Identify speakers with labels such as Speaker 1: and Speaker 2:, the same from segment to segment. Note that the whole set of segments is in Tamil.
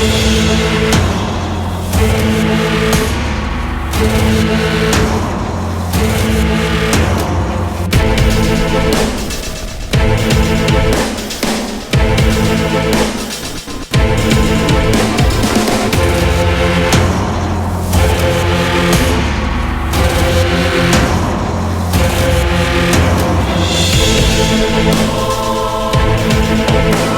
Speaker 1: We'll be right.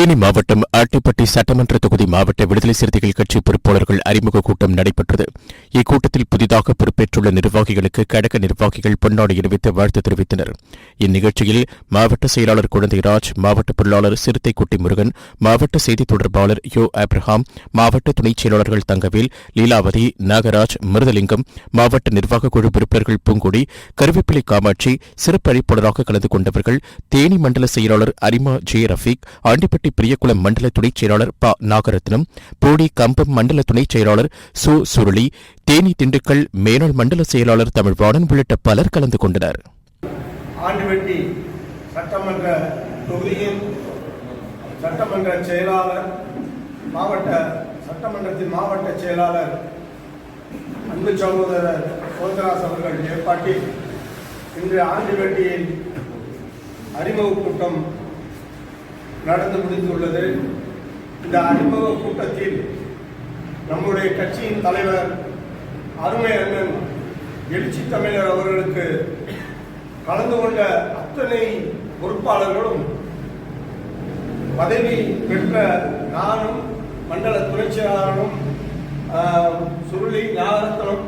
Speaker 2: தேனி மாவட்டம் ஆட்டிப்பட்டி சட்டமன்ற தொகுதி மாவட்ட விடுதலை சிறுத்தைகள் கட்சி பொறுப்பாளர்கள் அறிமுக கூட்டம் நடைபெற்றது. இக்கூட்டத்தில் புதிதாக பொறுப்பேற்றுள்ள நிர்வாகிகளுக்கு கழக நிர்வாகிகள் பொன்னாடை அணிவித்து வாழ்த்து தெரிவித்தனர். இந்நிகழ்ச்சியில் மாவட்ட செயலாளர் குழந்தைராஜ் மாவட்ட பொருளாளர் சிறுத்தைக்குட்டி முருகன் மாவட்ட செய்தித் தொடர்பாளர் யோ ஆப்ரஹாம் மாவட்ட துணைச் செயலாளர்கள் தங்கவேல் லீலாவதி நாகராஜ் மிருதலிங்கம் மாவட்ட நிர்வாக குழு உறுப்பினர்கள் பூங்கொடி கருவேப்பிலை காமாட்சி சிறப்பு அழைப்பாளராக கலந்து கொண்டவர்கள் தேனி மண்டல செயலாளர் அரிமா ஜே ரஃபீக் ஆண்டிப்பட்டி பிரியகுளம் மண்டல துணைச் செயலாளர் ப. நாகரத்னம் போடி கம்பம் மண்டல துணைச் செயலாளர் சு. சுருளி தேனி திண்டுக்கல் மேனாள் மண்டல செயலாளர் தமிழ்வாணன் உள்ளிட்ட பலர் கலந்து கொண்டனர்.
Speaker 3: ஆண்டிவெட்டி சட்டமன்ற தொகுதியின் சட்டமன்ற செயலாளர் மாவட்ட சட்டமன்றத்தின் மாவட்ட செயலாளர் அன்பு சகோதரர் சோதராஸ் அவர்கள் ஏற்பாட்டில் இன்று ஆண்டிவெட்டியில் அறிமுக கூட்டம் நடந்து முடிந்துள்ளது. இந்த அனுபவ கூட்டத்தில் நம்முடைய கட்சியின் தலைவர் அருமை அண்ணன் எழுச்சி தமிழர் அவர்களுக்கு கலந்து கொண்ட அத்தனை பொறுப்பாளர்களும் பதவி பெற்ற நானும் மண்டல துணைச் செயலாளரும் சுருளி ஞானரத்னம்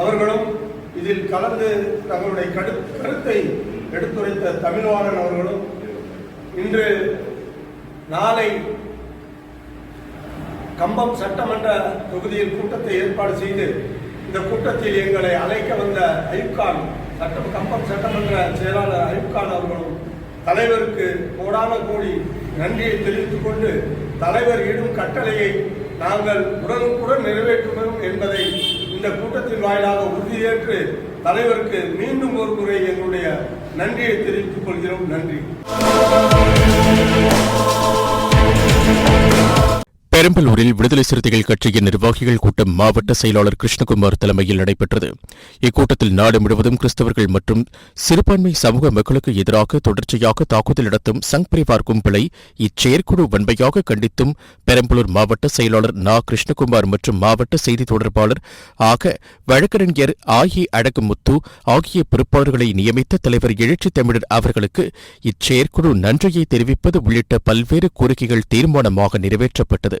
Speaker 3: அவர்களும் இதில் கலந்து தங்களுடைய கடு கருத்தை எடுத்துரைத்த தமிழ்வாணன் அவர்களும் இன்று நாளை கம்பம் சட்டமன்ற தொகுதியில் கூட்டத்தை ஏற்பாடு செய்து இந்த கூட்டத்தில் எங்களை அழைக்க வந்த ஐப்கான் சட்டம் கம்பம் சட்டமன்ற செயலாளர் ஐப்கான் அவர்களும் தலைவருக்கு கோடான கோடி நன்றியை தெரிவித்துக் கொண்டு தலைவர் இடும் கட்டளையை நாங்கள் உடனுக்குடன் நிறைவேற்றுவோம் என்பதை இந்த கூட்டத்தின் வாயிலாக உறுதியேற்று தலைவருக்கு மீண்டும் ஒரு முறை எங்களுடைய நன்றியை தெரிவித்துக் கொள்கிறோம். நன்றி. Thank you.
Speaker 2: பெரம்பலூரில் விடுதலை சிறுத்தைகள் கட்சியின் நிர்வாகிகள் கூட்டம் மாவட்ட செயலாளர் கிருஷ்ணகுமார் தலைமையில் நடைபெற்றது. இக்கூட்டத்தில் நாடு முழுவதும் கிறிஸ்தவர்கள் மற்றும் சிறுபான்மை சமூக மக்களுக்கு எதிராக தொடர்ச்சியாக தாக்குதல் நடத்தும் சங் பரிவார் கும்பலை இச்செயற்குழு வன்மையாக கண்டித்தும் பெரம்பலூர் மாவட்ட செயலாளர் நா. கிருஷ்ணகுமார் மற்றும் மாவட்ட செய்தி தொடர்பாளர் ஆக வழக்கறிஞர் ஆயி அழகுமுத்து ஆகிய பொறுப்பாளர்களை நியமித்த தலைவர் எழுச்சி தமிழர் அவர்களுக்கு இச்செயற்குழு நன்றியை தெரிவிப்பது உள்ளிட்ட பல்வேறு கோரிக்கைகள் தீர்மானமாக நிறைவேற்றப்பட்டது.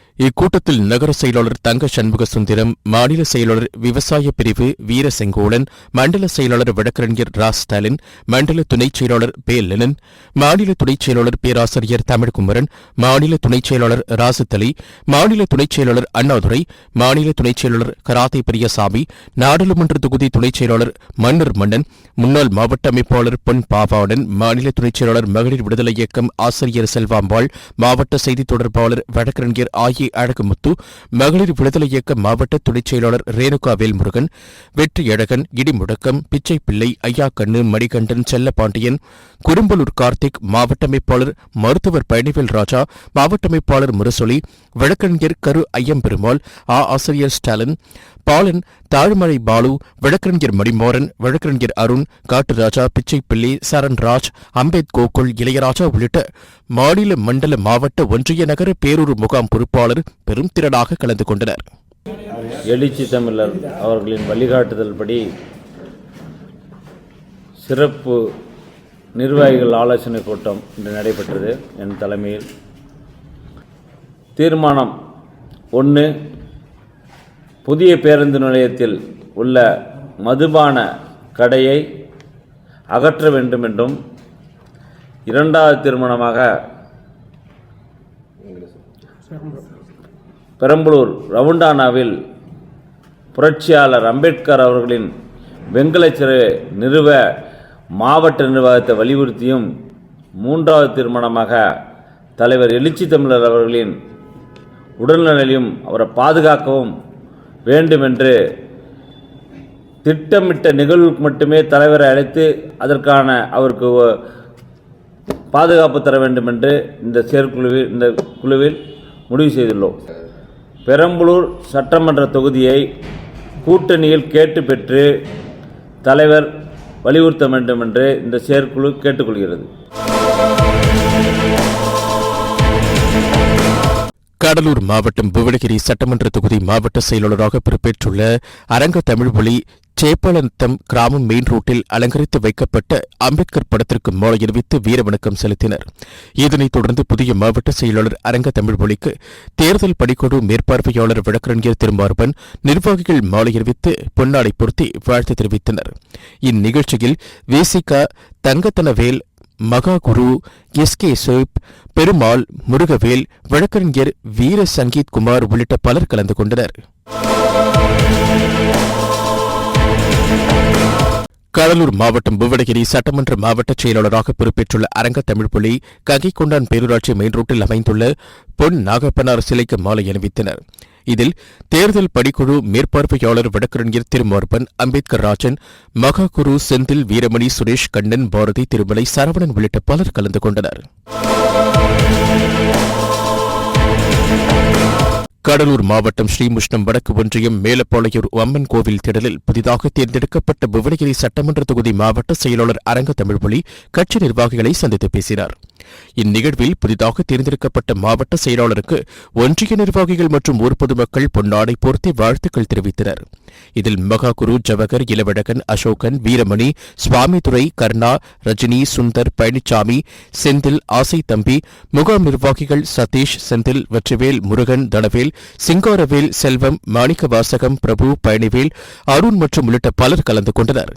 Speaker 2: இக்கூட்டத்தில் நகர செயலாளர் தங்க சண்முக சுந்தரம் மாநில செயலாளர் விவசாய பிரிவு வீர செங்கோலன் மண்டல செயலாளர் வழக்கறிஞர் ரா ஸ்டாலின் மண்டல துணைச் செயலாளர் பே லெனன் மாநில துணைச் செயலாளர் பேராசிரியர் தமிழ்குமரன் மாநில துணைச் செயலாளர் ராசுத்தலி மாநில துணைச் செயலாளர் அண்ணாதுரை மாநில துணைச் செயலாளர் கராத்தே பெரியசாமி நாடாளுமன்ற தொகுதி துணைச் செயலாளர் மன்னர் மன்னன் முன்னாள் மாவட்ட அமைப்பாளர் பொன் பாவாடன் மாநில துணைச் செயலாளர் மகளிர் விடுதலை இயக்கம் ஆசிரியர் செல்வாம்பாள் மாவட்ட செய்தித் தொடர்பாளர் வழக்கறிஞர் ஆகிய அழகுமுத்து மகளிர் விடுதலை இயக்க மாவட்ட துணைச் செயலாளர் ரேணுகா வேல்முருகன் வெற்றி அழகன் இடிமுடக்கம் பிச்சை பிள்ளை ஐயாக்கண்ணு மணிகண்டன் செல்லப்பாண்டியன் குறும்பலூர் கார்த்திக் மாவட்ட அமைப்பாளர் மருத்துவர் பழனிவேல் ராஜா மாவட்ட அமைப்பாளர் முரசொலி வழக்கறிஞர் கரு ஐயம்பெருமாள் ஆ. ஆசிரியர் ஸ்டாலின் பாலன் தாழ்மலை பாலு வழக்கறிஞர் மணிமோரன் வழக்கறிஞர் அருண் காட்டுராஜா பிச்சைப்பிள்ளை சரண்ராஜ் அம்பேத் கோகுல் இளையராஜா உள்ளிட்ட மாநில மண்டல மாவட்ட ஒன்றிய நகர பேரூர் முகாம் பொறுப்பாளர் பெரும் திரளாக கலந்து கொண்டனர்.
Speaker 4: எழுச்சி தமிழர் அவர்களின் வழிகாட்டுதல்படி சிறப்பு நிர்வாகிகள் ஆலோசனை கூட்டம் இன்று நடைபெற்றது என் தலைமையில். தீர்மானம் ஒன்று புதிய பேருந்து நிலையத்தில் உள்ள மதுபான கடையை அகற்ற வேண்டும் என்றும் இரண்டாவது திருமணமாக பெரம்பலூர் ரவுண்டானாவில் புரட்சியாளர் அம்பேத்கர் அவர்களின் வெங்கல சிறை நிறுவ மாவட்ட நிர்வாகத்தை வலியுறுத்தியும் மூன்றாவது திருமணமாக தலைவர் எழுச்சி தமிழர் அவர்களின் உடல்நலையும் அவரை பாதுகாக்கவும் வேண்டுமென்று திட்டமிட்ட நிகழ்வுக்கு மட்டுமே தலைவரை அழைத்து அதற்கான அவருக்கு பாதுகாப்பு தர வேண்டும் என்று இந்த செயற்குழுவில் இந்த குழுவில் முடிவு செய்துள்ளோம். பெரம்பலூர் சட்டமன்ற தொகுதியை கூட்டணியில் கேட்டு பெற்று தலைவர் வலியுறுத்த வேண்டும் என்று இந்த செயற்குழு கேட்டுக்கொள்கிறது.
Speaker 2: கடலூர் மாவட்டம் புவனகிரி சட்டமன்ற தொகுதி மாவட்ட செயலாளராக பொறுப்பேற்றுள்ள அரங்க தமிழ்மொழி சேப்பலந்தம் கிராமம் மெயின் ரோட்டில் அலங்கரித்து வைக்கப்பட்ட அம்பேத்கர் படத்திற்கு மாலை அணிவித்து வீரவணக்கம் செலுத்தினர். இதனைத் தொடர்ந்து புதிய மாவட்ட செயலாளர் அரங்க தமிழ்மொழிக்கு தேர்தல் பணிக்குழு மேற்பார்வையாளர் வழக்கறிஞர் திருமார்பன் நிர்வாகிகள் மாலை அணிவித்து பொன்னாடை பொருத்தி வாழ்த்து தெரிவித்தனர். இந்நிகழ்ச்சியில் விசிக தங்கத்தனவேல் மகாகுரு எஸ் கே சோப் பெருமாள் முருகவேல் வழக்கறிஞர் வீர சங்கீத் குமார் உள்ளிட்ட பலர் கலந்து கொண்டனர். கடலூர் மாவட்டம் புவனகிரி சட்டமன்ற மாவட்ட செயலாளராக பொறுப்பேற்றுள்ள அரங்க தமிழ்மொழி ககைக்கொண்டான் பேரூராட்சி மெயின் ரோட்டில் அமைந்துள்ள பொன் நாகப்பனார் சிலைக்கு மாலை அணிவித்தனர். இதில் தேர்தல் பணிக்குழு மேற்பார்வையாளர் வடக்கறிஞர் திருமார்பன் அம்பேத்கர் ராஜன் மகாகுரு செந்தில் வீரமணி சுரேஷ் கண்ணன் பாரதி திருமலை சரவணன் உள்ளிட்ட பலர் கலந்து கொண்டனர். கடலூர் மாவட்டம் ஸ்ரீமுஷ்ணம் வடக்கு ஒன்றியம் மேலப்பாளையூர் அம்மன் கோவில் திடலில் புதிதாக தேர்ந்தெடுக்கப்பட்ட புவனகிரி சட்டமன்ற தொகுதி மாவட்ட செயலாளர் அரங்க தமிழ்மொழி கட்சி நிர்வாகிகளை சந்தித்து பேசினார். இந்நிகழ்வில் புதிதாக தேர்ந்தெடுக்கப்பட்ட மாவட்ட செயலாளருக்கு ஒன்றிய நிர்வாகிகள் மற்றும் ஊர் பொதுமக்கள் பொன்னாடை போர்த்தி வாழ்த்துக்கள் தெரிவித்தனர். இதில் மகாகுரு ஜவகர் இளவழகன் அசோகன் வீரமணி சுவாமிதுரை கர்ணா ரஜினி சுந்தர் பழனிசாமி செந்தில் ஆசை தம்பி முகாம் நிர்வாகிகள் சதீஷ் செந்தில் வெற்றிவேல் முருகன் தனவேல் சிங்காரவேல் செல்வம் மாணிக்க வாசகம் பிரபு பழனிவேல் அருண் மற்றும் உள்ளிட்ட பலர் கலந்து கொண்டனர்.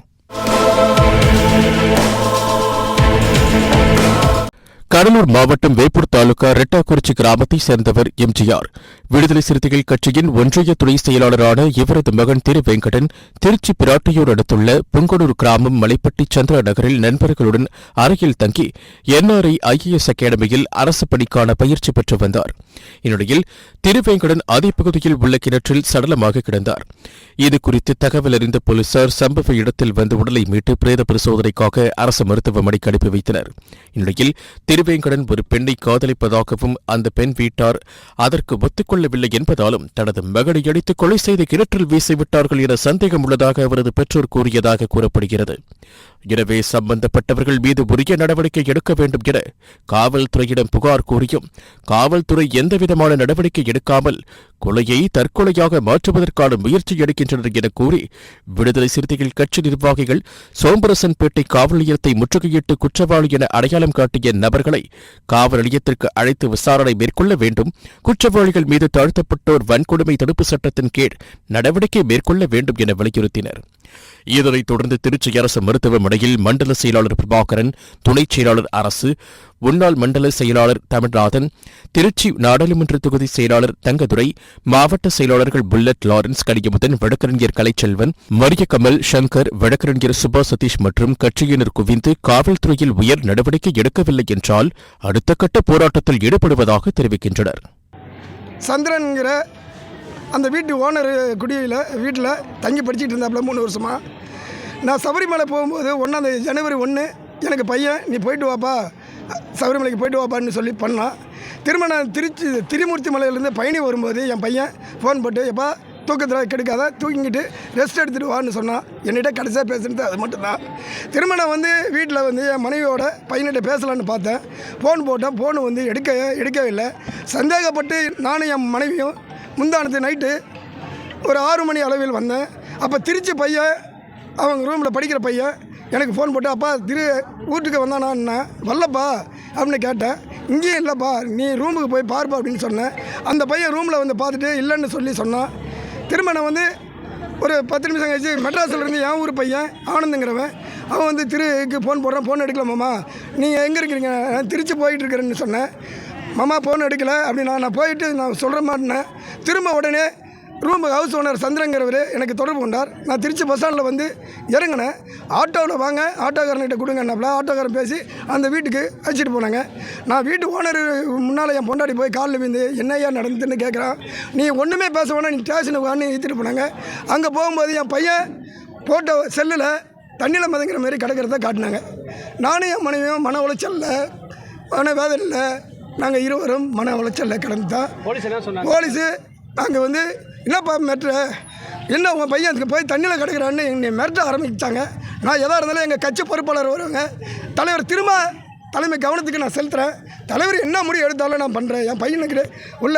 Speaker 2: கடலூர் மாவட்டம் வேப்பூர் தாலுகா ரெட்டாக்குறிச்சி கிராமத்தைச் சேர்ந்தவர் எம்ஜிஆர். விடுதலை சிறுத்தைகள் கட்சியின் ஒன்றிய துணை செயலாளரான இவரது மகன் திரு வெங்கடன் திருச்சி பிராட்டியூர் அடுத்துள்ள புங்கனூர் கிராமம் மலைப்பட்டி சந்திரா நகரில் நண்பர்களுடன் அறையில் தங்கி என்ஆர்ஐ ஐஏஎஸ் அகாடமியில் அரசு பணிக்கான பயிற்சி பெற்று வந்தார். இந்நிலையில் திரு வெங்கடன் அதே பகுதியில் உள்ள கிணற்றில் சடலமாக கிடந்தார். இதுகுறித்து தகவல் அறிந்த போலீசார் சம்பவ இடத்தில் வந்து உடலை மீட்டு பிரேத பரிசோதனைக்காக அரசு மருத்துவமனைக்கு அனுப்பி வைத்தனர். இந்நிலையில் திருவேங்கடன் ஒரு பெண்ணை காதலிப்பதாகவும் அந்த பெண் வீட்டார் அதற்கு ஒத்துக்கொள்ளவில்லை என்பதாலும் தனது மகளை அடித்து கொலை செய்து கிணற்றில் வீசிவிட்டார்கள் என சந்தேகம் உள்ளதாக அவரது பெற்றோர் கூறியதாக கூறப்படுகிறது. எனவே சம்பந்தப்பட்டவர்கள் மீது உரிய நடவடிக்கை எடுக்க வேண்டும் என காவல்துறையிடம் புகார் கூறியும் காவல்துறை எந்தவிதமான நடவடிக்கை எடுக்காமல் கொலையை தற்கொலையாக மாற்றுவதற்கான முயற்சி எடுக்கின்றனர் என கூறி விடுதலை சிறுத்தைகள் கட்சி நிர்வாகிகள் சோம்பரசன்பேட்டை காவல் நிலையத்தை முற்றுகையிட்டு குற்றவாளி என அடையாளம் காட்டிய நபர்களை காவல் நிலையத்திற்கு அழைத்து விசாரணை மேற்கொள்ள வேண்டும். குற்றவாளிகள் மீது தாழ்த்தப்பட்டோர் வன்கொடுமை தடுப்பு சட்டத்தின் கீழ் நடவடிக்கை மேற்கொள்ள வேண்டும் என வலியுறுத்தினர். இதனைத் தொடர்ந்து திருச்சி அரசு மருத்துவமனையில் மண்டல செயலாளர் பிரபாகரன் துணைச் செயலாளர் அரசு முன்னாள் மண்டல செயலாளர் தமிழ்நாதன் திருச்சி நாடாளுமன்ற தொகுதி செயலாளர் தங்கதுரை மாவட்ட செயலாளர்கள் புல்லட் லாரன்ஸ் கனியமுதன் வழக்கறிஞர் கலைச்செல்வன் மரியகமல் சங்கர் வழக்கறிஞர் சுபா சதீஷ் மற்றும் கட்சியினர் குவிந்து காவல்துறையில் உயர் நடவடிக்கை எடுக்கவில்லை என்றால் அடுத்த கட்ட போராட்டத்தில் ஈடுபடுவதாக தெரிவிக்கின்றனர்.
Speaker 5: சந்திரன்கிற அந்த வீட்டு ஓனர் குடியில் வீட்டில் தங்கி படிச்சுட்டு இருந்தாப்புல மூணு வருஷமாக நான் சபரிமலை போகும்போது ஒன்றாந்தே ஜனவரி ஒன்று எனக்கு பையன் நீ போயிட்டு வாப்பா சபரிமலைக்கு போயிட்டு வாப்பான்னு சொல்லி பண்ணான். திரும்ப நான் திருச்சி திருமூர்த்தி மலையிலேருந்து பயணி வரும்போது என் பையன் ஃபோன் போட்டு எப்பா தூக்கத்தில் கெடுக்காத தூங்கிட்டு ரெஸ்ட் எடுத்துகிட்டு வான்னு சொன்னான். என்னிட்ட கடைசியாக பேசுனது அது மட்டும்தான். திரும்ப நான் வந்து வீட்டில் வந்து என் மனைவியோட பையன்கிட்ட பேசலான்னு பார்த்தேன். ஃபோன் போட்டேன் ஃபோனு வந்து எடுக்க எடுக்கவே இல்லை. சந்தேகப்பட்டு நானும் என் மனைவியும் முந்தானத்து நைட்டு ஒரு ஆறு மணி அளவில் வந்தேன். அப்போ திருச்சி பையன் அவங்க ரூமில் படிக்கிற பையன் எனக்கு ஃபோன் போட்டு அப்பா திரு வீட்டுக்கு வந்தானா வரலப்பா அப்படின்னு கேட்டேன். இங்கேயும் இல்லைப்பா நீ ரூமுக்கு போய் பார்ப்பா அப்படின்னு சொன்னேன். அந்த பையன் ரூமில் வந்து பார்த்துட்டு இல்லைன்னு சொல்லி சொன்னான். திரும்ப நான் வந்து ஒரு பத்து நிமிஷம் கழிச்சு மெட்ராஸில் இருந்து என் ஊர் பையன் ஆனந்துங்கிறவன் அவன் வந்து திருக்கு ஃபோன் போடுறான் ஃபோன் எடுக்கலாமாம்மா? நீங்கள் எங்கே இருக்கிறீங்க? நான் திருச்சி போயிட்டு இருக்கிறேன்னு சொன்னேன். மாமா ஃபோன் எடுக்கல அப்படின்னா நான் போயிட்டு நான் சொல்கிற மாட்டேனேன். திரும்ப உடனே ரூம் ஹவுஸ் ஓனர் சந்திரங்கிறவர் எனக்கு தொடர்பு கொண்டார். நான் திருச்சி பஸ் ஸ்டாண்டில் வந்து இறங்கினேன். ஆட்டோவில் வாங்க ஆட்டோக்காரன்கிட்ட கொடுங்கன்னாப்புல ஆட்டோக்காரன் பேசி அந்த வீட்டுக்கு அழைச்சிட்டு போனாங்க. நான் வீட்டு ஓனர் முன்னால் என் பொண்டாடி போய் காலில் விழுந்து என்னையா நடந்துன்னு கேட்குறான் நீ ஒன்றுமே பேச வேணாம் நீ ஸ்டேஷனுக்கு வான்னு ஏற்றிட்டு போனாங்க. அங்கே போகும்போது என் பையன் ஃபோட்டோ செல்லில் தண்ணியில் மதங்கிற மாதிரி கிடக்கிறத காட்டினாங்க. நானும் என் மனைவியும் மன உளைச்சலில் மன வேதனையில் நாங்கள் இருவரும் மன உளைச்சலில் கிடந்து தான்
Speaker 6: போலீஸ்
Speaker 5: அங்கே வந்து என்னப்பா மிரட்டுற என்ன உங்கள் பையன் அதுக்கு போய் தண்ணியில் கிடக்குறான்னு என்னை மிரட்ட ஆரம்பிச்சாங்க நான் எதாக இருந்தாலும் எங்கள் கட்சி பொறுப்பாளர் வருவாங்க. தலைவர் திரும்ப தலைமை கவனத்துக்கு நான் செலுத்துகிறேன் தலைவர் என்ன முடிவு எடுத்தாலும் நான் பண்ணுறேன் என் பையனுக்கு உள்ள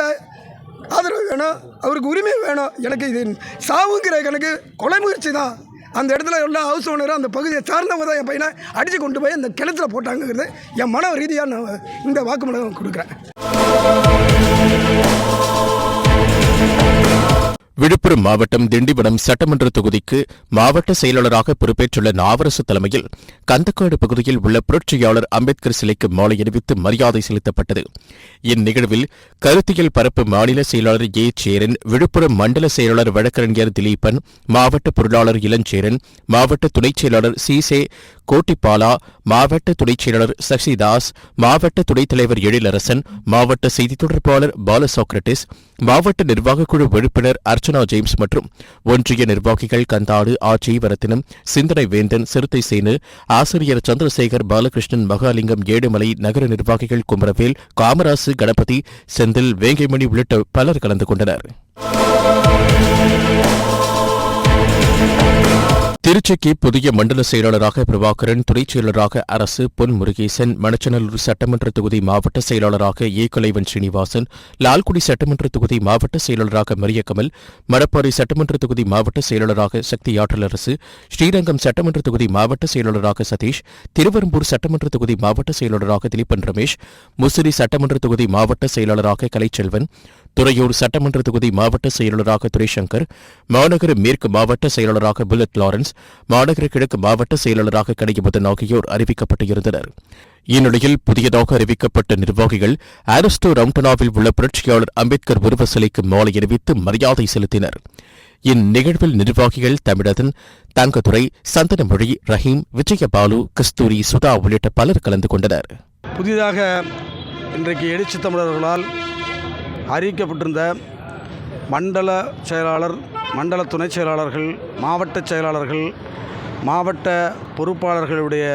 Speaker 5: ஆதரவு வேணும். அவருக்கு உரிமை வேணும். எனக்கு இது சாவுங்கிற எனக்கு கொலை முயற்சி தான். அந்த இடத்துல உள்ள ஹவுஸ் ஓனர் அந்த பகுதியை சார்ந்தவங்க தான் என் பையனை அடித்து கொண்டு போய் அந்த கிணத்துல போட்டாங்கிறது என் மன ரீதியாக நான் இந்த வாக்குமூலம் கொடுக்குறேன்.
Speaker 2: விழுப்புரம் மாவட்டம் திண்டிவனம் சட்டமன்ற தொகுதிக்கு மாவட்ட செயலாளராக பொறுப்பேற்றுள்ள நாவரசு தலைமையில் கந்தக்காடு பகுதியில் உள்ள புரட்சியாளர் அம்பேத்கர் சிலைக்கு மாலை அணிவித்து மரியாதை செலுத்தப்பட்டது. இந்நிகழ்வில் கருத்தியல் பரப்பு மாநில செயலாளர் ஏ சேரன் விழுப்புரம் மண்டல செயலாளர் வழக்கறிஞர் திலீபன் மாவட்ட பொருளாளர் இளஞ்சேரன் மாவட்ட துணைச் செயலாளர் சிசே கோட்டிப்பாலா மாவட்ட துணைச் செயலாளர் சசிதாஸ் மாவட்ட துணைத் தலைவர் எழிலரசன் மாவட்ட செய்தித் தொடர்பாளர் பாலசோக்ரட்டிஸ் மாவட்ட நிர்வாகக்குழு உறுப்பினர் அர்ச்சனா ஜேம்ஸ் மற்றும் ஒன்றிய நிர்வாகிகள் கந்தாடு ஆட்சிவரத்தினம் சிந்தனை வேந்தன் சிறுத்தை சேனு ஆசிரியர் சந்திரசேகர் பாலகிருஷ்ணன் மகாலிங்கம் ஏழுமலை நகர நிர்வாகிகள் குமரவேல் காமராசு கணபதி செந்தில் வேங்கைமணி உள்ளிட்ட பலர் கலந்து கொண்டனர். திருச்சிக்கு புதிய மண்டல செயலாளராக பிரபாகரன் துறைச் செயலராக அரசு பொன் முருகேசன் மணச்சநல்லூர் சட்டமன்ற தொகுதி மாவட்ட செயலாளராக ஏ. கலைவன் ஸ்ரீனிவாசன் லால்குடி சட்டமன்ற தொகுதி மாவட்ட செயலாளராக மரியக்கமல் மடப்பாறை சட்டமன்ற தொகுதி மாவட்ட செயலாளராக சக்தி ஆற்றலரசு ஸ்ரீரங்கம் சட்டமன்ற தொகுதி மாவட்ட செயலாளராக சதீஷ் திருவெரும்பூர் சட்டமன்ற தொகுதி மாவட்ட செயலாளராக திலீபன் ரமேஷ் முசிறி சட்டமன்ற தொகுதி மாவட்ட செயலாளராக கலைச்செல்வன் துறையூர் சட்டமன்ற தொகுதி மாவட்ட செயலாளராக துரைசங்கர் மாநகர மேற்கு மாவட்ட செயலாளராக புல்லட் லாரன்ஸ் மாநகர கிழக்கு மாவட்ட செயலாளராக கனியமுதன் ஆகியோர் அறிவிக்கப்பட்டிருந்தனர். இந்நிலையில் புதியதாக அறிவிக்கப்பட்ட நிர்வாகிகள் ஆரிஸ்டோ ரவுண்டனாவில் உள்ள புரட்சியாளர் அம்பேத்கர் உருவ சிலைக்கு மாலை அணிவித்து மரியாதை செலுத்தினர். இந்நிகழ்வில் நிர்வாகிகள் தமிழதன் தங்கதுரை சந்தனமொழி ரஹீம் விஜயபாலு கஸ்தூரி சுதா உள்ளிட்ட பலர் கலந்து கொண்டனர்.
Speaker 6: புதிதாக இன்றைக்கு எழுச்சி தமிழர்களால் அறிவிக்கப்பட்டிருந்த மண்டல செயலாளர் மண்டல துணைச் செயலாளர்கள் மாவட்ட செயலாளர்கள் மாவட்ட பொறுப்பாளர்களுடைய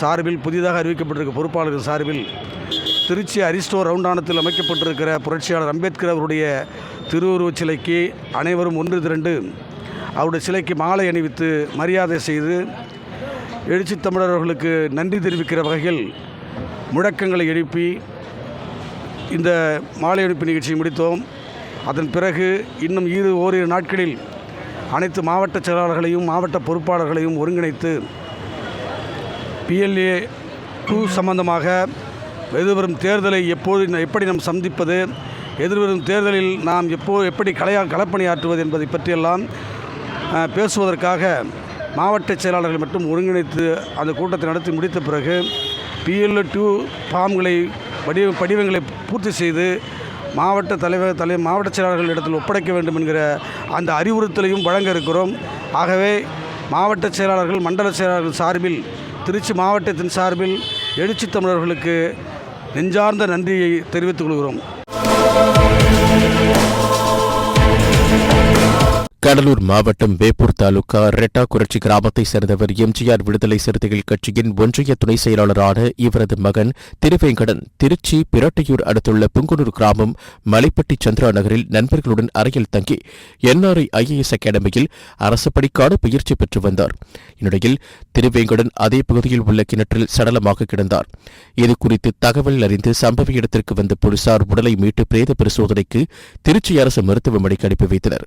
Speaker 6: சார்பில் புதிதாக அறிவிக்கப்பட்டிருக்க பொறுப்பாளர்கள் சார்பில் திருச்சி அரிஸ்டோ ரவுண்டானத்தில் அமைக்கப்பட்டிருக்கிற புரட்சியாளர் அம்பேத்கர் அவருடைய திருவுருவச் சிலைக்கு அனைவரும் ஒன்று திரண்டு அவருடைய சிலைக்கு மாலை அணிவித்து மரியாதை செய்து எழுச்சி தமிழர்களுக்கு நன்றி தெரிவிக்கிற வகையில் முழக்கங்களை எழுப்பி இந்த மாலை அனுப்பு நிகழ்ச்சியை முடித்தோம். அதன் பிறகு இன்னும் இரு ஓரிரு நாட்களில் அனைத்து மாவட்ட செயலாளர்களையும் மாவட்ட பொறுப்பாளர்களையும் ஒருங்கிணைத்து பிஎல்ஏ டூ சம்பந்தமாக எதிர்வரும் தேர்தலை எப்போது எப்படி நாம் சந்திப்பது எதிர்வரும் தேர்தலில் நாம் எப்போ எப்படி கலையா களப்பணியாற்றுவது என்பதை பற்றியெல்லாம் பேசுவதற்காக மாவட்ட செயலாளர்கள் மட்டும் ஒருங்கிணைத்து அந்த கூட்டத்தை நடத்தி முடித்த பிறகு பிஎல்ஏ டூ ஃபார்ம்களை படி படிவங்களை பூர்த்தி செய்து மாவட்ட தலைவர் தலை மாவட்ட செயலாளர்கள் இடத்தில் ஒப்படைக்க வேண்டும் என்கிற அந்த அறிவுறுத்தலையும் வழங்க இருக்கிறோம். ஆகவே மாவட்ட செயலாளர்கள் மண்டல செயலாளர்கள் சார்பில் திருச்சி மாவட்டத்தின் சார்பில் எழுச்சி தமிழர்களுக்கு நெஞ்சார்ந்த நன்றியை தெரிவித்துக் கொள்கிறோம்.
Speaker 2: கடலூர் மாவட்டம் வேப்பூர் தாலுகா ரெட்டாக்குறிச்சி கிராமத்தைச் சேர்ந்தவர் எம்ஜிஆர் விடுதலை சிறுத்தைகள் கட்சியின் ஒன்றிய துணை செயலாளரான இவரது மகன் திருவேங்கடன் திருச்சி பிரட்டையூர் அடுத்துள்ள புங்குனூர் கிராமம் மலைப்பட்டி சந்திரா நகரில் நண்பர்களுடன் அறையில் தங்கி என்ஆர்ஐ ஐஏஎஸ் அகாடமியில் அரசு பணிக்கான பயிற்சி பெற்று வந்தார். இந்நிலையில் திருவேங்கடன் அதே பகுதியில் உள்ள கிணற்றில் சடலமாக கிடந்தார். இதுகுறித்து தகவல் அறிந்து சம்பவ இடத்திற்கு வந்த போலீசார் உடலை மீட்டு பிரேத பரிசோதனைக்கு திருச்சி அரசு மருத்துவமனைக்கு அனுப்பி வைத்தனர்.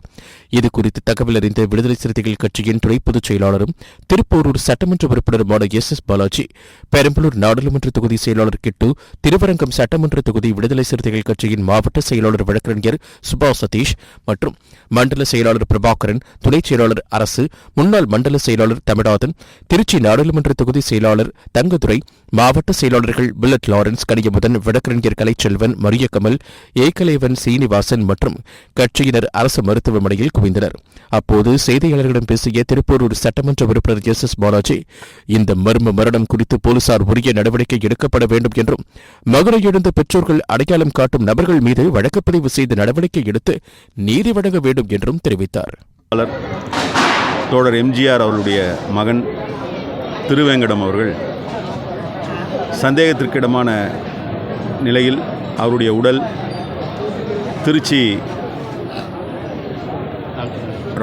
Speaker 2: குறித்து தகவல் அறிந்த விடுதலை சிறுத்தைகள் கட்சியின் துணை பொதுச் செயலாளரும் திருப்போரூர் சட்டமன்ற உறுப்பினருமான எஸ் எஸ் பாலாஜி பெரம்பலூர் நாடாளுமன்ற தொகுதி செயலாளர் கிட்டு திருவரங்கம் சட்டமன்ற தொகுதி விடுதலை சிறுத்தைகள் கட்சியின் மாவட்ட செயலாளர் வழக்கறிஞர் சுபா சதீஷ் மற்றும் மண்டல செயலாளர் பிரபாகரன் துணைச் செயலாளர் அரசு முன்னாள் மண்டல செயலாளர் தமிழாதன் திருச்சி நாடாளுமன்ற தொகுதி செயலாளர் தங்கதுரை மாவட்ட செயலாளர்கள் புல்லட் லாரன்ஸ் கனியமுதன் வழக்கறிஞர் கலைச்செல்வன் மரியக்கமல் ஏகலேவன் சீனிவாசன் மற்றும் கட்சியினர் அரசு மருத்துவமனையில் குவிந்தனர். அப்போது செய்தியாளர்களிடம் பேசிய திருப்பூரூர் சட்டமன்ற உறுப்பினர் எஸ் எஸ் பாலாஜி இந்த மர்ம மரணம் குறித்து போலீசார் உரிய நடவடிக்கை எடுக்கப்பட வேண்டும் என்றும் மகனை எழுந்த பெற்றோர்கள் அடையாளம் காட்டும் நபர்கள் மீது வழக்குப்பதிவு செய்து நடவடிக்கை எடுத்து நீதி வழங்க வேண்டும் என்றும் தெரிவித்தார்.
Speaker 7: தோழர் எம்ஜிஆர் அவருடைய மகன் திருவேங்கடம் அவர்கள் சந்தேகத்திற்கிடமான நிலையில் அவருடைய உடல் திருச்சி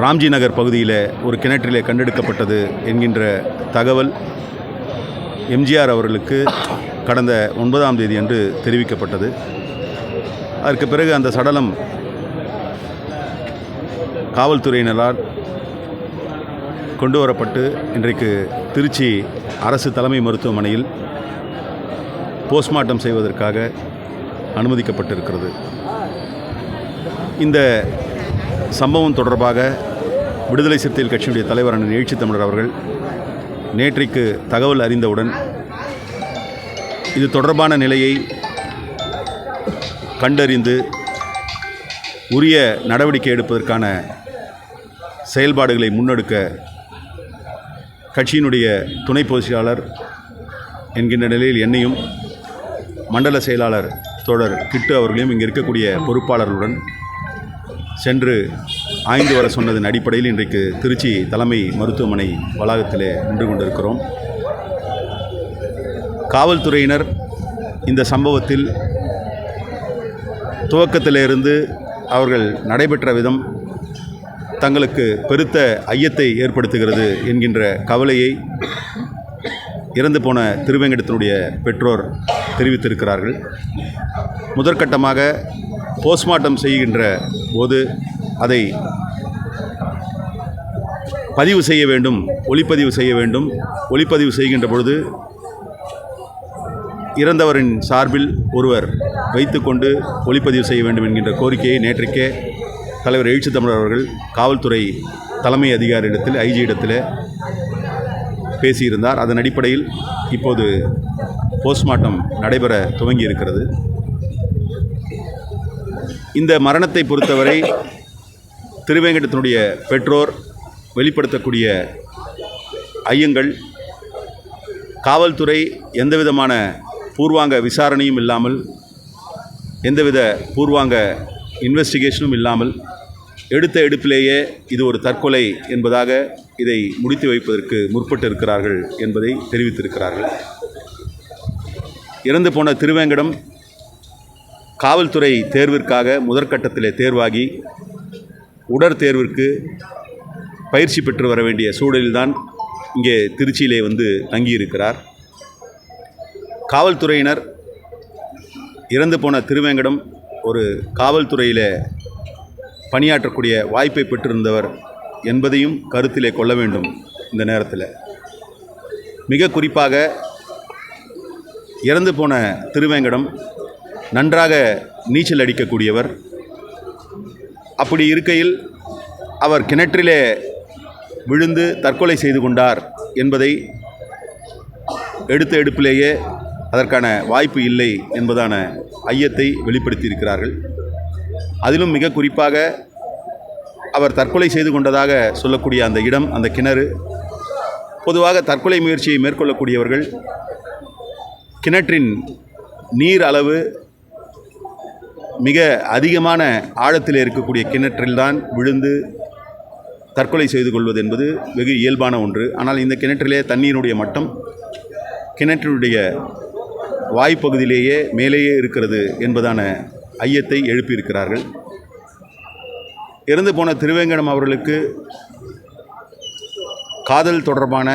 Speaker 7: ராம்ஜி நகர் பகுதியில் ஒரு கிணற்றிலே கண்டெடுக்கப்பட்டது என்கின்ற தகவல் எம்ஜிஆர் அவர்களுக்கு கடந்த ஒன்பதாம் தேதி அன்று தெரிவிக்கப்பட்டது. அதற்கு பிறகு அந்த சடலம் காவல்துறையினரால் கொண்டு வரப்பட்டு இன்றைக்கு திருச்சி அரசு தலைமை மருத்துவமனையில் போஸ்ட்மார்ட்டம் செய்வதற்காக அனுமதிக்கப்பட்டிருக்கிறது. இந்த சம்பவம் தொடர்பாக விடுதலை சிறுத்தைகள் கட்சியினுடைய தலைவர் அண்ணன் எழுச்சி தமிழர் அவர்கள் நேற்றைக்கு தகவல் அறிந்தவுடன் இது தொடர்பான நிலையை கண்டறிந்து உரிய நடவடிக்கை எடுப்பதற்கான செயல்பாடுகளை முன்னெடுக்க கட்சியினுடைய துணை பொதுச்செயலாளர் என்கின்ற நிலையில் என்னையும் மண்டல செயலாளர் தோழர் கிட்டு அவர்களையும் இங்கே இருக்கக்கூடிய பொறுப்பாளர்களுடன் சென்று ஆய்ந்து வர சொன்னதன் அடிப்படையில் இன்றைக்கு திருச்சி தலைமை மருத்துவமனை வளாகத்திலே நின்று கொண்டிருக்கிறோம். காவல்துறையினர் இந்த சம்பவத்தில் துவக்கத்திலிருந்து அவர்கள் நடைபெற்ற விதம் தங்களுக்கு பெருத்த ஐயத்தை ஏற்படுத்துகிறது என்கின்ற கவலையை இறந்து போன திருவேங்கடத்தினுடைய பெற்றோர் தெரிவித்திருக்கிறார்கள். முதற்கட்டமாக போஸ்ட்மார்ட்டம் செய்கின்ற போது அதை பதிவு செய்ய வேண்டும் ஒளிப்பதிவு செய்ய வேண்டும். ஒளிப்பதிவு செய்கின்ற பொழுது இறந்தவரின் சார்பில் ஒருவர் வைத்துக்கொண்டு ஒளிப்பதிவு செய்ய வேண்டும் என்கின்ற கோரிக்கையை நேற்றைக்கே தலைவர் எழுச்சி தமிழர் அவர்கள் காவல்துறை தலைமை அதிகாரியிடத்தில் ஐஜி இடத்தில் பேசியிருந்தார். அதன் அடிப்படையில் இப்போது போஸ்ட்மார்ட்டம் நடைபெற துவங்கி இருக்கிறது இந்த மரணத்தை பொறுத்தவரை திருவேங்கடத்தினுடைய பெற்றோர் வெளிப்படுத்தக்கூடிய ஐயங்கள் காவல்துறை எந்தவிதமான பூர்வாங்க விசாரணையும் இல்லாமல் எந்தவித பூர்வாங்க இன்வெஸ்டிகேஷனும் இல்லாமல் எடுத்த எடுப்பிலேயே இது ஒரு தற்கொலை என்பதாக இதை முடித்து வைப்பதற்கு முற்பட்டு இருக்கிறார்கள் என்பதை தெரிவித்திருக்கிறார்கள். இறந்து போன திருவேங்கடம் காவல்துறை தேர்விற்காக முதற்கட்டத்திலே தேர்வாகி உடற் தேர்விற்கு பயிற்சி பெற்று வர வேண்டிய சூழலில்தான் இங்கே திருச்சியிலே வந்து தங்கியிருக்கிறார். காவல்துறையினர் இறந்து போன திருவேங்கடம் ஒரு காவல்துறையில் பணியாற்றக்கூடிய வாய்ப்பை பெற்றிருந்தவர் என்பதையும் கருத்திலே கொள்ள வேண்டும் இந்த நேரத்தில். மிக குறிப்பாக இறந்து போன திருவேங்கடம் நன்றாக நீச்சல் அடிக்கக்கூடியவர். அப்படி இருக்கையில் அவர் கிணற்றிலே விழுந்து தற்கொலை செய்து கொண்டார் என்பதை எடுத்த எடுப்பிலேயே அதற்கான வாய்ப்பு இல்லை என்பதான ஐயத்தை வெளிப்படுத்தியிருக்கிறார்கள். அதிலும் மிக குறிப்பாக அவர் தற்கொலை செய்து கொண்டதாக சொல்லக்கூடிய அந்த இடம் அந்த கிணறு பொதுவாக தற்கொலை முயற்சியை மேற்கொள்ளக்கூடியவர்கள் கிணற்றின் நீர் அளவு மிக அதிகமான ஆழத்தில் இருக்கக்கூடிய கிணற்றில்தான் விழுந்து தற்கொலை செய்து கொள்வது என்பது வெகு இயல்பான ஒன்று. ஆனால் இந்த கிணற்றிலே தண்ணீருடைய மட்டம் கிணற்றினுடைய வாய்ப்பகுதியிலேயே மேலேயே இருக்கிறது என்பதான ஐயத்தை எழுப்பியிருக்கிறார்கள். இறந்து போன திருவேங்கடம் அவர்களுக்கு காதல் தொடர்பான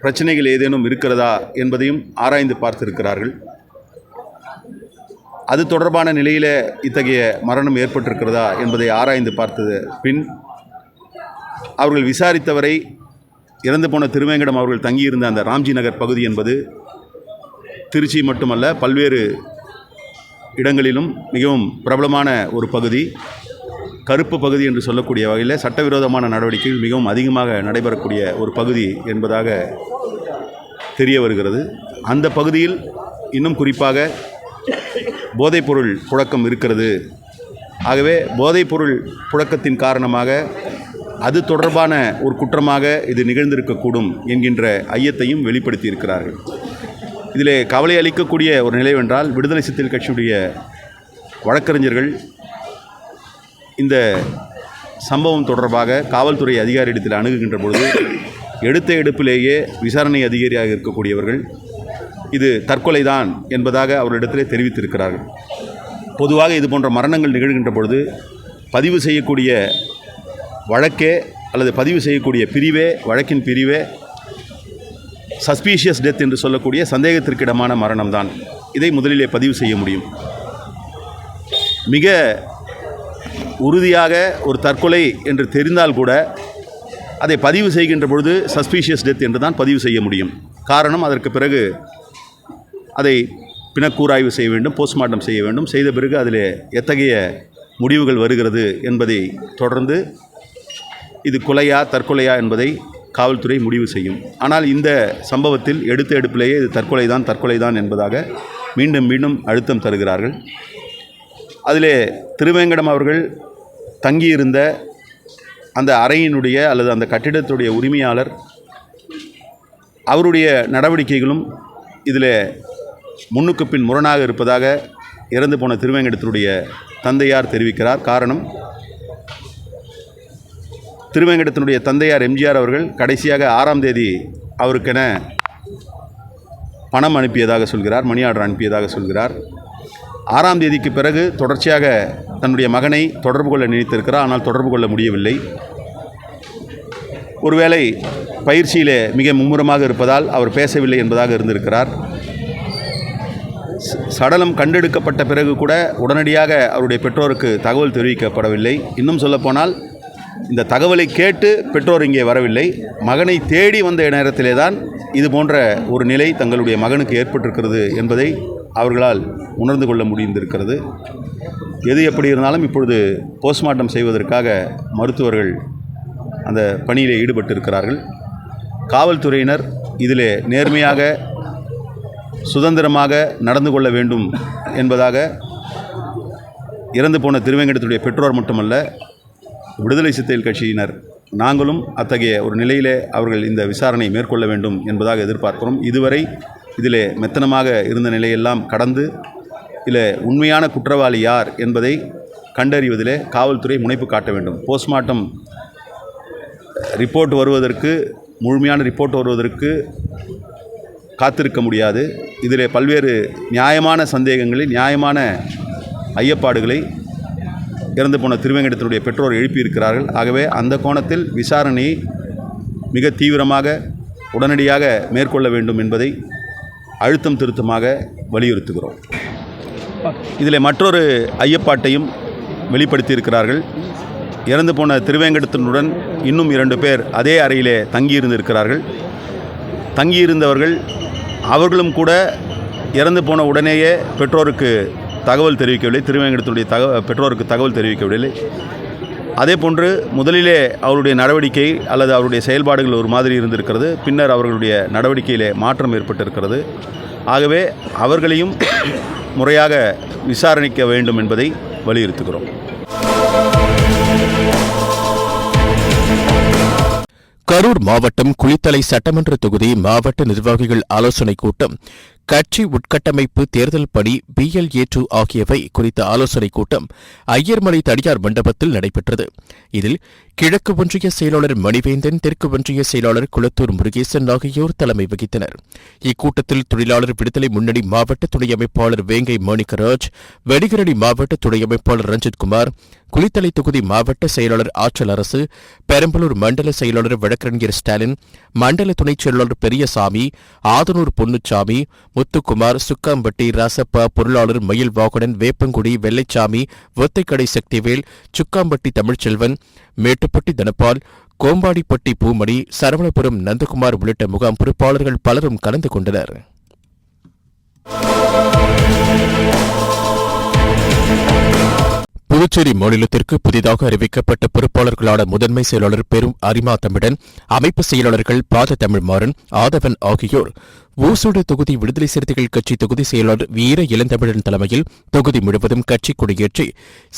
Speaker 7: பிரச்சனைகள் ஏதேனும் இருக்கிறதா என்பதையும் ஆராய்ந்து பார்த்திருக்கிறார்கள். அது தொடர்பான நிலையில் இத்தகைய மரணம் ஏற்பட்டிருக்கிறதா என்பதை ஆராய்ந்து பார்த்தது. பின் அவர்கள் விசாரித்தவரை இறந்து போன திருவேங்கடம் அவர்கள் தங்கியிருந்த அந்த ராம்ஜி நகர் பகுதி என்பது திருச்சி மட்டுமல்ல பல்வேறு இடங்களிலும் மிகவும் பிரபலமான ஒரு பகுதி. கருப்பு பகுதி என்று சொல்லக்கூடிய வகையில் சட்டவிரோதமான நடவடிக்கைகள் மிகவும் அதிகமாக நடைபெறக்கூடிய ஒரு பகுதி என்பதாக தெரிய வருகிறது. அந்த பகுதியில் இன்னும் குறிப்பாக போதைப்பொருள் புழக்கம் இருக்கிறது. ஆகவே போதைப்பொருள் புழக்கத்தின் காரணமாக அது தொடர்பான ஒரு குற்றமாக இது நிகழ்ந்திருக்கக்கூடும் என்கின்ற ஐயத்தையும் வெளிப்படுத்தி இருக்கிறார்கள் இதிலே கவலை அளிக்கக்கூடிய ஒரு நிலைவென்றால் விடுதலை சித்தில் கட்சியுடைய வழக்கறிஞர்கள் இந்த சம்பவம் தொடர்பாக காவல்துறை அதிகாரியிடத்தில் அணுகுகின்ற பொழுது எடுத்த எடுப்பிலேயே விசாரணை அதிகாரியாக இருக்கக்கூடியவர்கள் இது தற்கொலை தான் என்பதாக அவரிடத்திலே தெரிவித்திருக்கிறார்கள். பொதுவாக இது போன்ற மரணங்கள் நிகழ்கின்ற பொழுது பதிவு செய்யக்கூடிய வழக்கே அல்லது பதிவு செய்யக்கூடிய பிரிவே வழக்கின் பிரிவே சஸ்பீஷியஸ் டெத் என்று சொல்லக்கூடிய சந்தேகத்திற்கிடமான மரணம்தான். இதை முதலிலே பதிவு செய்ய முடியும். மிக உறுதியாக ஒரு தற்கொலை என்று தெரிந்தால் கூட அதை பதிவு செய்கின்ற பொழுது சஸ்பீஷியஸ் டெத் என்று தான் பதிவு செய்ய முடியும். காரணம் அதற்கு பிறகு அதை பிணக்கூராய்வு செய்ய வேண்டும் போஸ்ட்மார்ட்டம் செய்ய வேண்டும். செய்த பிறகு அதில் எத்தகைய முடிவுகள் வருகிறது என்பதை தொடர்ந்து இது கொலையா தற்கொலையா என்பதை காவல்துறை முடிவு செய்யும். ஆனால் இந்த சம்பவத்தில் எடுத்த எடுப்பிலேயே இது தற்கொலை தான் தற்கொலை தான் என்பதாக மீண்டும் மீண்டும் அழுத்தம் தருகிறார்கள். அதிலே திருவேங்கடம் அவர்கள் தங்கியிருந்த அந்த அறையினுடைய அல்லது அந்த கட்டிடத்துடைய உரிமையாளர் அவருடைய நடவடிக்கைகளும் இதில் முன்னுக்கு பின் முரணாக இருப்பதாக இறந்து போன திருவேங்கடத்தினுடைய தந்தையார் தெரிவிக்கிறார். காரணம் திருவேங்கடத்தினுடைய தந்தையார் எம்ஜிஆர் அவர்கள் கடைசியாக ஆறாம் தேதி அவருக்கென பணம் அனுப்பியதாக சொல்கிறார் மணி ஆர்டர் அனுப்பியதாக சொல்கிறார். ஆறாம் தேதிக்கு பிறகு தொடர்ச்சியாக தன்னுடைய மகனை தொடர்பு கொள்ள நினைத்திருக்கிறார். ஆனால் தொடர்பு கொள்ள முடியவில்லை. ஒருவேளை பயிற்சியிலே மிக மும்முரமாக இருப்பதால் அவர் பேசவில்லை என்பதாக இருந்திருக்கிறார். சடலம் கண்டெடுக்கப்பட்ட பிறகு கூட உடனடியாக அவருடைய பெற்றோருக்கு தகவல் தெரிவிக்கப்படவில்லை. இன்னும் சொல்லப்போனால் இந்த தகவலை கேட்டு பெற்றோர் இங்கே வரவில்லை. மகனை தேடி வந்த நேரத்திலே தான் இது போன்ற ஒரு நிலை தங்களுடைய மகனுக்கு ஏற்பட்டிருக்கிறது என்பதை அவர்களால் உணர்ந்து கொள்ள முடிந்திருக்கிறது. எது எப்படி இருந்தாலும் இப்பொழுது போஸ்ட்மார்ட்டம் செய்வதற்காக மருத்துவர்கள் அந்த பணியிலே ஈடுபட்டிருக்கிறார்கள். காவல்துறையினர் இதிலே நேர்மையாக சுதந்திரமாக நடந்து கொள்ள வேண்டும் என்பதாக இறந்து போன திருவேங்கடத்துடைய பெற்றோர் மட்டுமல்ல விடுதலை சித்தையில் கட்சியினர் நாங்களும் அத்தகைய ஒரு நிலையிலே அவர்கள் இந்த விசாரணை மேற்கொள்ள வேண்டும் என்பதாக எதிர்பார்க்கிறோம். இதுவரை இதிலே மெத்தனமாக இருந்த நிலையெல்லாம் கடந்து இதில் உண்மையான குற்றவாளி யார் என்பதை கண்டறிவதிலே காவல்துறை முனைப்பு காட்ட வேண்டும். போஸ்ட்மார்ட்டம் ரிப்போர்ட் வருவதற்கு முழுமையான ரிப்போர்ட் வருவதற்கு காத்திருக்க முடியாது. இதில் பல்வேறு நியாயமான சந்தேகங்களில் நியாயமான ஐயப்பாடுகளை இறந்து போன திருவேங்கடத்தினுடைய பெற்றோர் எழுப்பியிருக்கிறார்கள். ஆகவே அந்த கோணத்தில் விசாரணையை மிக தீவிரமாக உடனடியாக மேற்கொள்ள வேண்டும் என்பதை அழுத்தம் திருத்தமாக வலியுறுத்துகிறோம். இதில் மற்றொரு ஐயப்பாட்டையும் வெளிப்படுத்தியிருக்கிறார்கள். இறந்து போன திருவேங்கடத்தினுடன் இன்னும் இரண்டு பேர் அதே அறையிலே தங்கியிருந்திருக்கிறார்கள். தங்கியிருந்தவர்கள் அவர்களும் கூட இறந்து போன உடனேயே பெற்றோருக்கு தகவல் தெரிவிக்கவில்லை. திருவேங்கடத்துடைய தக பெற்றோருக்கு தகவல் தெரிவிக்கவில்லை. அதே போன்று முதலிலே அவருடைய நடவடிக்கை அல்லது அவருடைய செயல்பாடுகள் ஒரு மாதிரி இருந்திருக்கிறது. பின்னர் அவர்களுடைய நடவடிக்கையிலே மாற்றம் ஏற்பட்டிருக்கிறது. ஆகவே அவர்களையும் முறையாக விசாரணிக்க வேண்டும் என்பதை வலியுறுத்துகிறோம்.
Speaker 2: கரூர் மாவட்டம் குளித்தலை சட்டமன்ற தொகுதி மாவட்ட நிர்வாகிகள் ஆலோசனைக் கூட்டம் கட்சி உட்கட்டமைப்பு தேர்தல் பணி பிஎல்ஏ டூ ஆகியவை குறித்த ஆலோசனைக் கூட்டம் ஐயர்மலை தனியார் மண்டபத்தில் நடைபெற்றது. இதில் கிழக்கு ஒன்றிய செயலாளர் மணிவேந்தன் தெற்கு ஒன்றிய செயலாளர் குளத்தூர் முருகேசன் ஆகியோர் தலைமை வகித்தனர். இக்கூட்டத்தில் தொழிலாளர் விடுதலை முன்னணி மாவட்ட துணை அமைப்பாளர் வேங்கை மாணிக்கராஜ் வெடிகரணி மாவட்ட துணை அமைப்பாளர் ரஞ்சித்குமார் குளித்தலை தொகுதி மாவட்ட செயலாளர் ஆற்றல் அரசு பெரம்பலூர் மண்டல செயலாளர் வழக்கறிஞர் ஸ்டாலின் மண்டல துணைச் செயலாளர் பெரியசாமி ஆதனூர் பொன்னுச்சாமி முத்துக்குமார் சுக்காம்பட்டி ராசப்பா பொருளாளர் மயில் வாகனன் வேப்பங்குடி வெள்ளைச்சாமி ஒத்தைக்கடை சக்திவேல் சுக்காம்பட்டி தமிழ்ச்செல்வன் மேட்டுப்பட்டி தனபால் கோம்பாடிப்பட்டி பூமணி சரவணபுரம் நந்தகுமார் உள்ளிட்ட முகாம் பொறுப்பாளர்கள் பலரும் கலந்து கொண்டனர். புதுச்சேரி மாநிலத்திற்கு புதிதாக அறிவிக்கப்பட்ட பொறுப்பாளர்களான முதன்மை செயலாளர் பெரும் அரிமா தமிழன் அமைப்பு செயலாளர்கள் பாத தமிழ்மாறன் ஆதவன் ஆகியோர். ஊசூடு தொகுதி விடுதலை சிறுத்தைகள் கட்சி தொகுதி செயலாளர் வீர இளந்தமிழன் தலைமையில் தொகுதி முழுவதும் கட்சி கொடியேற்றி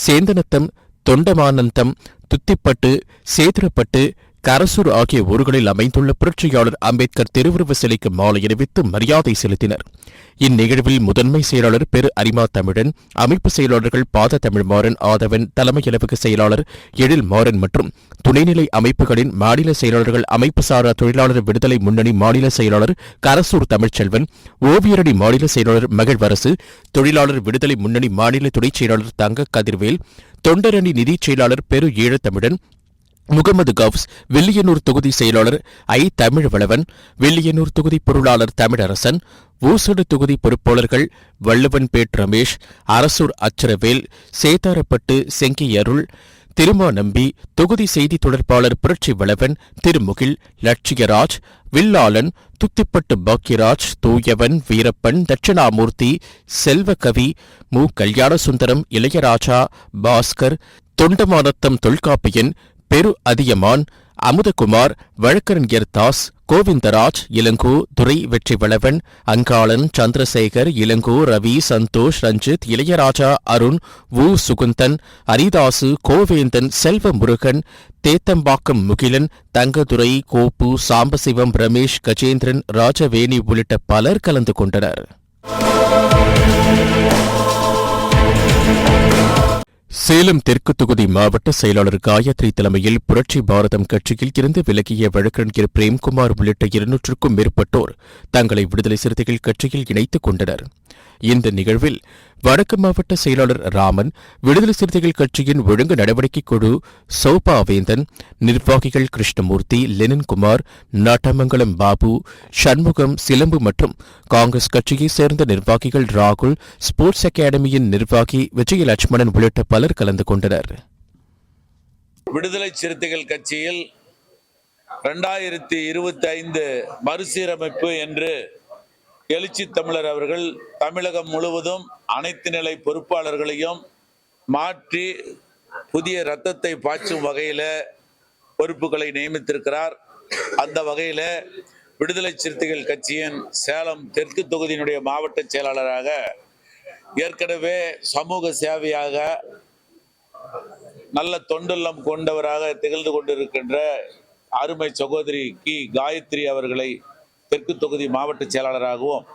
Speaker 2: சேந்தனத்தம் தொண்டமானந்தம் துத்திப்பட்டு சேதுரப்பட்டு கரசூர் ஆகிய ஊர்களில் அமைந்துள்ள புரட்சியாளர் அம்பேத்கர் திருவுருவ சிலைக்கு மாலை அணிவித்து மரியாதை செலுத்தினர். இந்நிகழ்வில் முதன்மை செயலாளர் பெரு அரிமா தமிழன் அமைப்பு செயலாளர்கள் பாத தமிழ்மாறன் ஆதவன் தலைமை செயலாளர் எழில் மாறன் மற்றும் துணைநிலை அமைப்புகளின் மாநில செயலாளர்கள் அமைப்பு சாரா தொழிலாளர் விடுதலை முன்னணி மாநில செயலாளர் கரசூர் தமிழ்ச்செல்வன் ஓவியரணி மாநில செயலாளர் மகிழ்வரசு தொழிலாளர் விடுதலை முன்னணி மாநில துணைச் செயலாளர் தங்க கதிர்வேல் தொண்டரணி நிதிச் செயலாளர் பெரு ஈழத்தமிழன் முகமது கவுஸ் வில்லியனூர் தொகுதி செயலாளர் ஐ. தமிழ்வளவன் வில்லியனூர் தொகுதி பொருளாளர் தமிழரசன் ஊசடு தொகுதி பொறுப்பாளர்கள் வள்ளுவன்பேட் ரமேஷ் அரசூர் அச்சரவேல் சேதாரப்பட்டு செங்கி அருள் திருமாநம்பி தொகுதி செய்தி தொடர்பாளர் புரட்சி வளவன் திருமுகில் லட்சியராஜ் வில்லாளன் துத்திப்பட்டு பாக்கியராஜ் தூயவன் வீரப்பன் தட்சிணாமூர்த்தி செல்வகவி மு. கல்யாணசுந்தரம் இளையராஜா பாஸ்கர் தொண்டமானத்தம் தொல்காப்பியன் பெரு அதியமான் அமுதகுமார் வழக்கறிஞர் தாஸ் கோவிந்தராஜ் இளங்கோ துரை வெற்றிவளவன் அங்காளன் சந்திரசேகர் இளங்கோ ரவி சந்தோஷ் ரஞ்சித் இளையராஜா அருண் வு. சுகுந்தன் அரிதாசு கோவேந்தன் செல்வ முருகன் தேத்தம்பாக்கம் முகிலன் தங்கதுரை கோப்பு சாம்பசிவம் ரமேஷ் கஜேந்திரன் ராஜவேணி உள்ளிட்ட பலர் கலந்து கொண்டனர். சேலம் தெற்கு தொகுதி மாவட்ட செயலாளர் காயத்ரி தலைமையில் புரட்சி பாரதம் கட்சியில் இருந்து விலகிய வழக்கறிஞர் பிரேம்குமார் உள்ளிட்ட இருநூற்றுக்கும் மேற்பட்டோர் தங்களை விடுதலை சிறுத்தைகள் கட்சியில் இணைத்துக் கொண்டனர். இந்த நிகழ்வில் வடக்கு மாவட்ட செயலாளர் ராமன் விடுதலை சிறுத்தைகள் கட்சியின் ஒழுங்கு நடவடிக்கை குழு சௌபா வேந்தன் நிர்வாகிகள் கிருஷ்ணமூர்த்தி லெனின்குமார் நாட்டமங்கலம் பாபு சண்முகம் சிலம்பு மற்றும் காங்கிரஸ் கட்சியைச் சேர்ந்த நிர்வாகிகள் ராகுல் ஸ்போர்ட்ஸ் அகாடமியின் நிர்வாகி விஜயலட்சுமணன் உள்ளிட்ட பலர் கலந்து கொண்டனர்.
Speaker 8: விடுதலை சிறுத்தைகள் கட்சியில் ரெண்டாயிரத்தி இருபத்தி ஐந்து மறுசீரமைப்பு என்று எழுச்சி தமிழர் அவர்கள் தமிழகம் முழுவதும் அனைத்து நிலை பொறுப்பாளர்களையும் மாற்றி புதிய ரத்தத்தை பாய்ச்சும் வகையில் பொறுப்புகளை நியமித்திருக்கிறார். அந்த வகையில் விடுதலை சிறுத்தைகள் கட்சியின் சேலம் தெற்கு தொகுதியினுடைய மாவட்ட செயலாளராக ஏற்கனவே சமூக சேவையாக நல்ல தொண்டுள்ளம் கொண்டவராக திகழ்ந்து கொண்டிருக்கின்ற அருமை சகோதரி கி. காயத்ரி அவர்களை தெற்கு தொகுதி மாவட்ட செயலாளராகவும்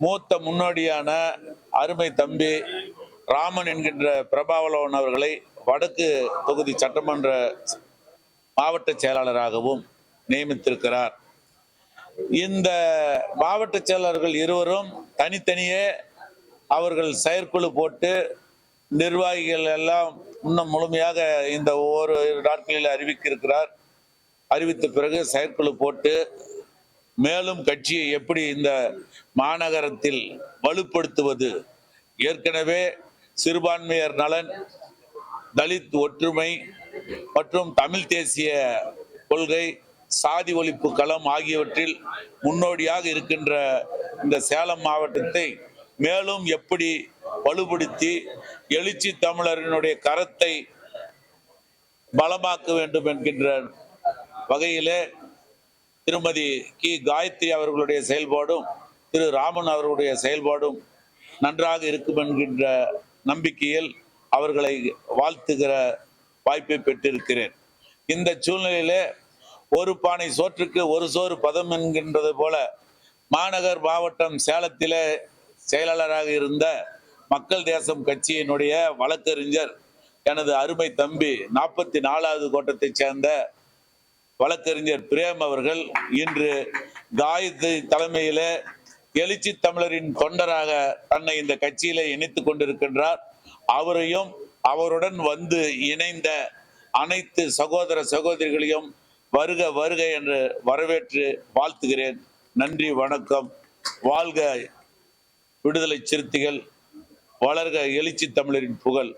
Speaker 8: மூத்த முன்னோடியான அருமை தம்பி ராமன் என்கின்ற பிரபாவலவன் அவர்களை வடக்கு தொகுதி சட்டமன்ற மாவட்ட செயலாளராகவும் நியமித்திருக்கிறார். இந்த மாவட்ட செயலாளர்கள் இருவரும் தனித்தனியே அவர்கள் செயற்குழு போட்டு நிர்வாகிகள் எல்லாம் இன்னும் முழுமையாக இந்த ஒவ்வொரு நாட்களில் அறிவிக்க இருக்கிறார் அறிவித்த பிறகு செயற்குழு போட்டு மேலும் கட்சியை எப்படி இந்த மாநகரத்தில் வலுப்படுத்துவது? ஏற்கனவே சிறுபான்மையர் நலன் தலித் ஒற்றுமை மற்றும் தமிழ் தேசிய கொள்கை சாதி ஒழிப்பு களம் ஆகியவற்றில் முன்னோடியாக இருக்கின்ற இந்த சேலம் மாவட்டத்தை மேலும் எப்படி வலுப்படுத்தி எழுச்சி தமிழரினுடைய கரத்தை பலமாக்க வேண்டும் என்கின்ற வகையிலே திருமதி கி. காயத்ரி அவர்களுடைய செயல்பாடும் திரு. ராமன் அவர்களுடைய செயல்பாடும் நன்றாக இருக்கும் என்கின்ற நம்பிக்கையில் அவர்களை வாழ்த்துகிற வாய்ப்பை பெற்றிருக்கிறேன். இந்த சூழ்நிலையிலே ஒரு பானை சோற்றுக்கு ஒரு சோறு பதம் என்கின்றது போல மாநகர் மாவட்டம் சேலத்திலே செயலாளராக இருந்த மக்கள் தேசம் கட்சியினுடைய வழக்கறிஞர் எனது அருமை தம்பி நாற்பத்தி நாலாவது கோட்டத்தைச் சேர்ந்த வழக்கறிஞர் பிரேம் அவர்கள் இன்று காயத்ரி தலைமையில எழுச்சி தமிழரின் தொண்டராக தன்னை இந்த கட்சியில இணைத்துக் கொண்டிருக்கின்றார். அவரையும் அவருடன் வந்து இணைந்த அனைத்து சகோதர சகோதரிகளையும் வருக வருக என்று வரவேற்று வாழ்த்துகிறேன். நன்றி வணக்கம். வாழ்க விடுதலை சிறுத்தைகள் வளர்க எழுச்சி தமிழரின் புகழ்.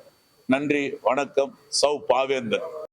Speaker 8: நன்றி வணக்கம். சௌ பாவேந்தர்